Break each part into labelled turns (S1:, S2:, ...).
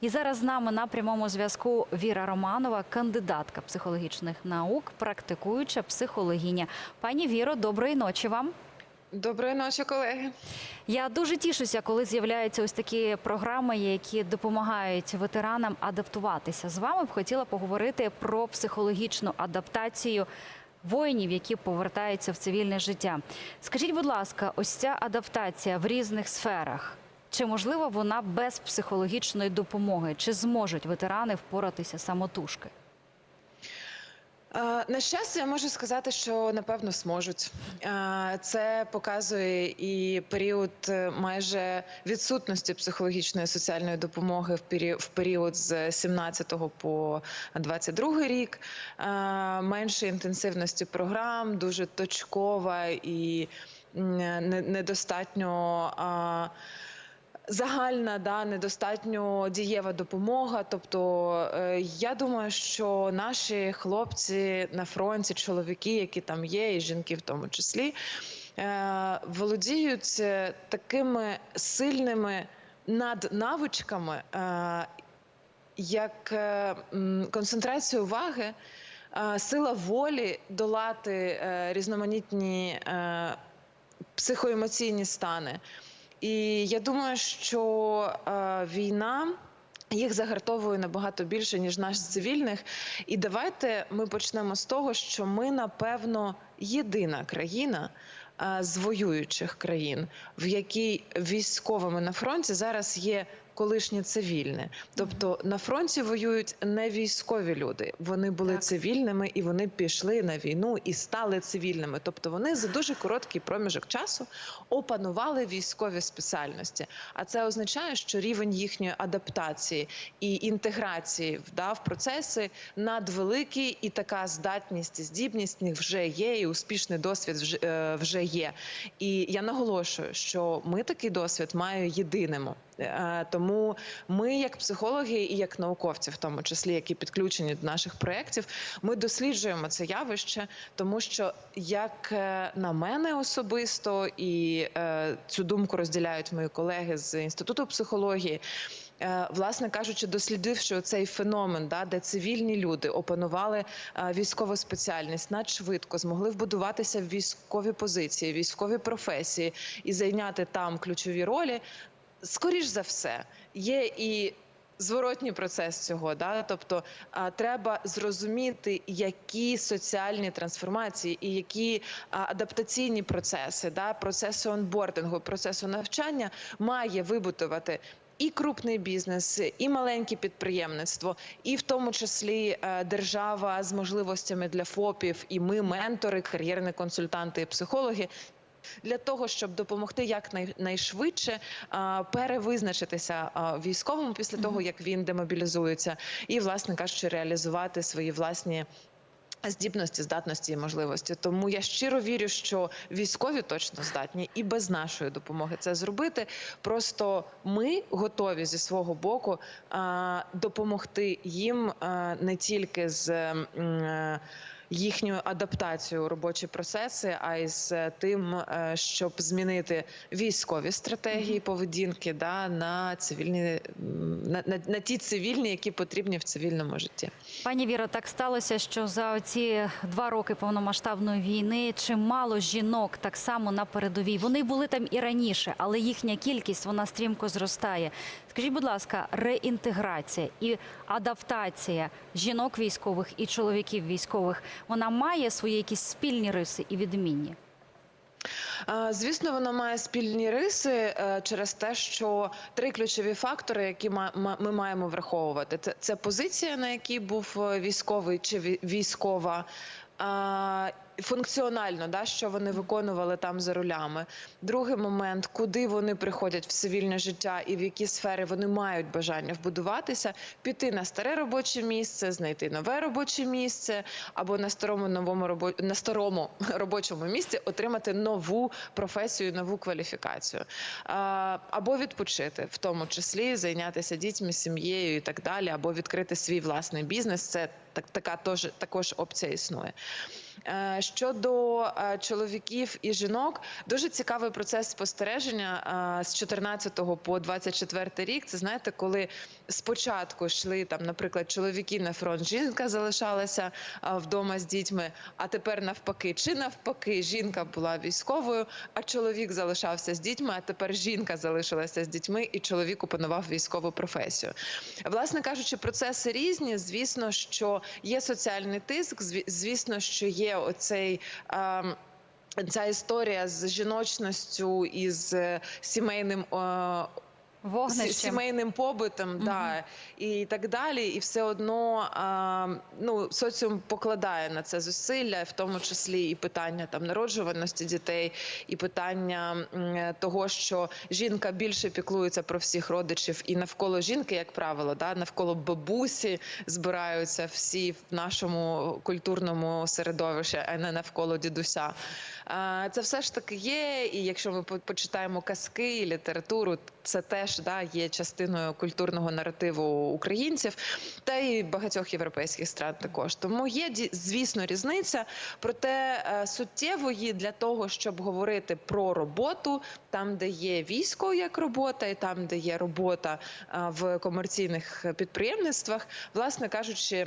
S1: І зараз з нами на прямому зв'язку Віра Романова, кандидатка психологічних наук, практикуюча психологиня. Пані Віро, доброї ночі вам.
S2: Доброї ночі, колеги.
S1: Я дуже тішуся, коли з'являються ось такі програми, які допомагають ветеранам адаптуватися. З вами б хотіла поговорити про психологічну адаптацію воїнів, які повертаються в цивільне життя. Скажіть, будь ласка, ось ця адаптація в різних сферах. Чи можлива вона без психологічної допомоги? Чи зможуть ветерани впоратися самотужки?
S2: Е, На щастя, я можу сказати, що напевно зможуть. Е, Це показує і період е, майже відсутності психологічної соціальної допомоги в період, з 17 по 22 рік, менше інтенсивності програм, дуже точкова і недостатньо. Загальна да недостатньо дієва допомога. Тобто, е, я думаю, що наші хлопці на фронті, чоловіки, які там є, і жінки в тому числі, е, володіють такими сильними наднавичками, е, як концентрація уваги, сила волі долати різноманітні психоемоційні стани. І я думаю, що е, війна. Їх загартовує набагато більше ніж наш цивільних. І давайте ми почнемо з того, що ми, напевно, єдина країна е, з воюючих країн, в якій військовими на фронті зараз є колишні цивільні. Тобто на фронті воюють не військові люди. Вони були
S1: Так.
S2: цивільними і вони пішли на війну і стали цивільними. Тобто вони за дуже короткий проміжок часу опанували військові спеціальності. А це означає, що рівень їхньої адаптації і інтеграції да, в процеси надвеликий, і така здатність і здібність в них вже є, і успішний досвід вже, е, вже є. І я наголошую, що ми такий досвід маємо єдиним. Е, Тому ми, як психологи і як науковці, в тому числі, які підключені до наших проєктів, ми досліджуємо це явище, тому що як е, на мене особисто, і е, цю думку розділяють мої колеги з інституту психології. Власне кажучи, дослідивши цей феномен, де цивільні люди опанували військову спеціальність надшвидко, змогли вбудуватися в військові позиції, військові професії і зайняти там ключові ролі. Скоріш за все, є і зворотній процес цього. Да? Тобто а, треба зрозуміти, які соціальні трансформації і які а, адаптаційні процеси, да? процеси онбордингу, процесу навчання має вибудувати. І крупний бізнес, і маленьке підприємництво, і в тому числі е, держава з можливостями для ФОПів, і ми, ментори, кар'єрні консультанти, і психологи, для того, щоб допомогти якнайшвидше перевизначитися військовому після того, як він демобілізується, і, власне кажучи, реалізувати свої власні. Здібності, здатності і можливості. Тому я щиро вірю, що військові точно здатні і без нашої допомоги це зробити. Просто ми готові зі свого боку допомогти їм не тільки з. М, е, Їхньою адаптацією у робочі процеси, а й з тим, е, щоб змінити військові стратегії поведінки да, на цивільні на, на, на ті цивільні, які потрібні в цивільному житті.
S1: Пані Віро, так сталося, що за ці два роки повномасштабної війни чимало жінок так само на передовій. Вони були там і раніше, але їхня кількість вона стрімко зростає. Скажіть, будь ласка, реінтеграція і адаптація жінок військових і чоловіків військових вона має свої якісь спільні риси і відмінні?
S2: Звісно, вона має спільні риси е, через те, що три ключові фактори, які ми маємо враховувати, це, це позиція, на якій був е, військовий чи військова. Функціонально, да, що вони виконували там за рулями. Другий момент, куди вони приходять в цивільне життя і в які сфери вони мають бажання вбудуватися, піти на старе робоче місце, знайти нове робоче місце, або на старому новому робо... на старому робочому місці отримати нову професію, нову кваліфікацію, або відпочити, в тому числі зайнятися дітьми, сім'єю і так далі, або відкрити свій власний бізнес. Це так, така тож, також опція існує. Е, Щодо е, чоловіків і жінок, дуже цікавий процес спостереження е, з 14 по 24 рік. Це знаєте, коли спочатку йшли там, наприклад, чоловіки на фронт, жінка залишалася вдома з дітьми. А тепер навпаки, чи навпаки, жінка була військовою, а чоловік залишався з дітьми. А тепер жінка залишилася з дітьми, і чоловік опанував військову професію. Власне кажучи, процеси різні. Звісно, що є соціальний тиск. Звісно, що є оцей. ем, Ця історія з жіночністю і з е, сімейним е, з
S1: Вогнищем.
S2: сімейним побитом, да, і так далі. І все одно а, ну, соціум покладає на це зусилля, в тому числі і питання там народжуваності дітей, і питання того, що жінка більше піклується про всіх родичів, і навколо жінки, як правило, да, навколо бабусі збираються всі в нашому культурному середовищі, а не навколо дідуся. Це все ж таки є. І якщо ми почитаємо казки, і літературу, це теж да, є частиною культурного наративу українців та й багатьох європейських стран також. Тому є звісно різниця. Проте е, суттєвої для того, щоб говорити про роботу, там, де є військо як робота, і там, де є робота в комерційних підприємництвах, власне кажучи.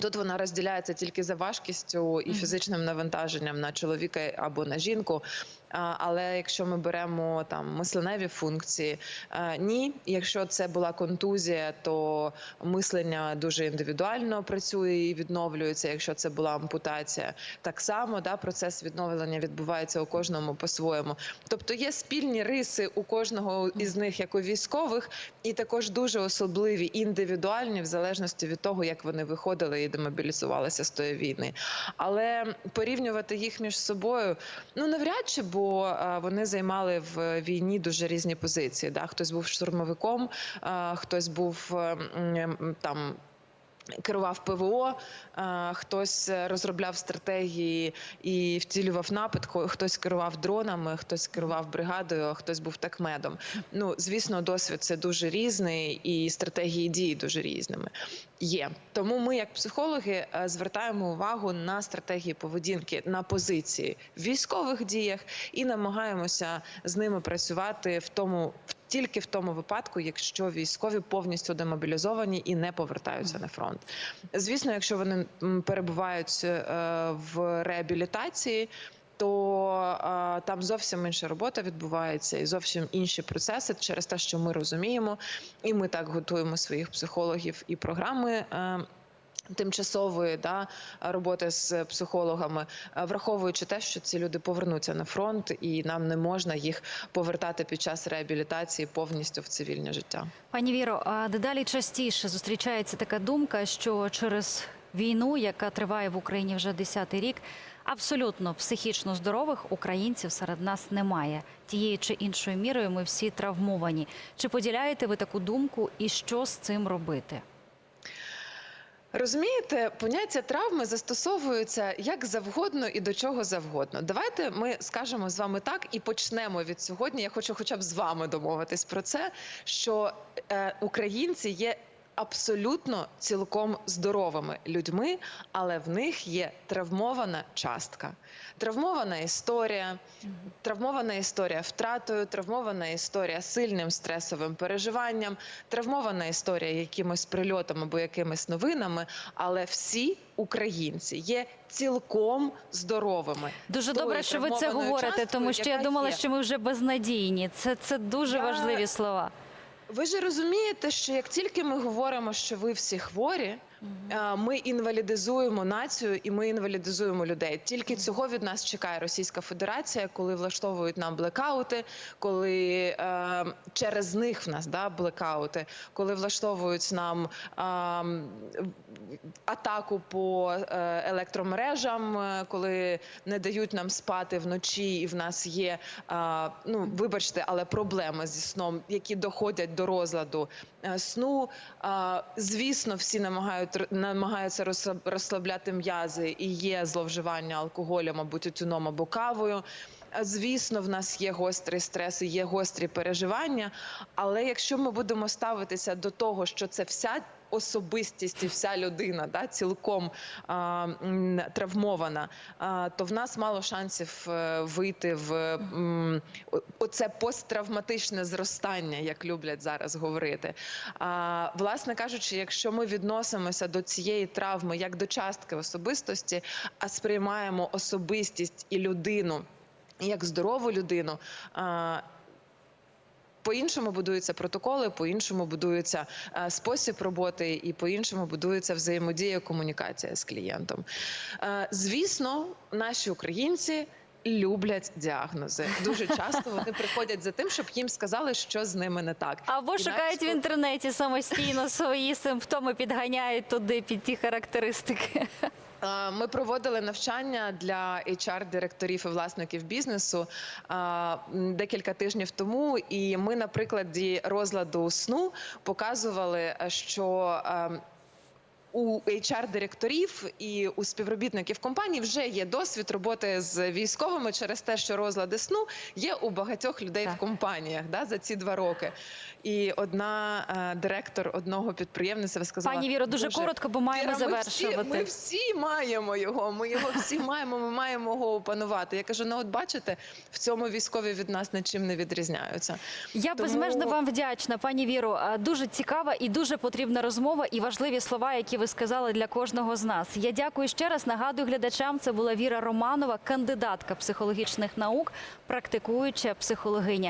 S2: Тут вона розділяється тільки за важкістю і фізичним навантаженням на чоловіка або на жінку. Але якщо ми беремо там мисленеві функції, е, ні. Якщо це була контузія, то мислення дуже індивідуально працює і відновлюється. Якщо це була ампутація, так само да, процес відновлення відбувається у кожному по-своєму. Тобто є спільні риси у кожного із них, як у військових, і також дуже особливі індивідуальні, в залежності від того, як вони виходили і демобілізувалися з тої війни. Але порівнювати їх між собою ну навряд чи, бо е, вони займали в війні дуже різні позиції. Да? Хтось був штурмовиком, е, хтось був там. Керував ПВО, е, хтось розробляв стратегії і втілював напад, хтось керував дронами, хтось керував бригадою, а хтось був такмедом. Ну, звісно, досвід це дуже різний, і стратегії дії дуже різними є. Тому ми, як психологи, е, звертаємо увагу на стратегії поведінки на позиції в військових діях і намагаємося з ними працювати в тому в- тільки в тому випадку, якщо військові повністю демобілізовані і не повертаються на фронт. Звісно, якщо вони перебувають е, в реабілітації. То е, там зовсім інша робота відбувається і зовсім інші процеси через те, що ми розуміємо, і ми так готуємо своїх психологів і програми. Е, Тимчасової да роботи з психологами, е, враховуючи те, що ці люди повернуться на фронт, і нам не можна їх повертати під час реабілітації повністю в цивільне життя.
S1: Пані Віро, а дедалі частіше зустрічається така думка, що через війну, яка триває в Україні вже 10-й рік, абсолютно психічно здорових українців серед нас немає. Тією чи іншою мірою ми всі травмовані. Чи поділяєте ви таку думку і що з цим робити?
S2: Розумієте, поняття травми застосовуються як завгодно і до чого завгодно. Давайте ми скажемо з вами так і почнемо від сьогодні. Я хочу, хоча б з вами домовитись про це, що е, українці є. Абсолютно цілком здоровими людьми, але в них є травмована частка, травмована історія, травмована історія втратою, травмована історія сильним стресовим переживанням, травмована історія якимось прильотом або якимись новинами. Але всі українці є цілком здоровими.
S1: Дуже добре, що ви це говорите,
S2: часткою,
S1: тому що я думала,
S2: є.
S1: що ми вже безнадійні. Це, це дуже
S2: Я-
S1: важливі слова.
S2: Ви ж розумієте, що як тільки ми говоримо, що ви всі хворі, ми інвалідизуємо націю і ми інвалідизуємо людей. Тільки цього від нас чекає Російська Федерація, коли влаштовують нам блекаути, коли е, через них в нас да, блекаути, коли влаштовують нам е, атаку по е, електромережам, е, коли не дають нам спати вночі, і в нас є е, ну вибачте, але проблеми зі сном, які доходять до розладу е, сну. Е, Звісно, всі намагають намагаються розслаб- розслабляти м'язи, і є зловживання алкоголем або тютюном або кавою. Е, Звісно, в нас є гострий стрес і є гострі переживання. Але якщо ми будемо ставитися до того, що це вся особистість і вся людина да, цілком а, травмована, а, то в нас мало шансів е, вийти в м, оце посттравматичне зростання, як люблять зараз говорити. А, власне кажучи, якщо ми відносимося до цієї травми як до частки особистості, а сприймаємо особистість і людину як здорову людину. А, по-іншому будуються протоколи, по-іншому будується е, спосіб роботи, і по-іншому будується взаємодія, комунікація з клієнтом. Е, звісно, наші українці. Люблять діагнози. Дуже часто вони приходять за тим, щоб їм сказали, що з ними не так.
S1: Або
S2: І
S1: шукають в інтернеті самостійно свої симптоми, підганяють туди під ті характеристики.
S2: Е, Ми проводили навчання для HR-директорів і власників бізнесу е, декілька тижнів тому, і ми на прикладі розладу сну показували, е, що е, у HR-директорів і у співробітників компаній вже є досвід роботи з військовими через те, що розлади сну є у багатьох людей
S1: Так.
S2: в компаніях да, за ці два роки. І одна е, директор одного підприємництва сказала:
S1: Пані Віро, дуже коротко, бо маємо
S2: Віра, ми всі,
S1: завершувати.
S2: ми всі маємо його. Ми його всі маємо. Ми маємо його опанувати. Я кажу: ну от бачите, в цьому військові від нас нічим не відрізняються.
S1: Я
S2: Тому-
S1: безмежно вам вдячна, пані Віро. Дуже цікава і дуже потрібна розмова, і важливі слова, які ви сказали для кожного з нас. Я дякую ще раз. Нагадую глядачам. Це була Віра Романова, кандидатка психологічних наук, практикуюча психологиня.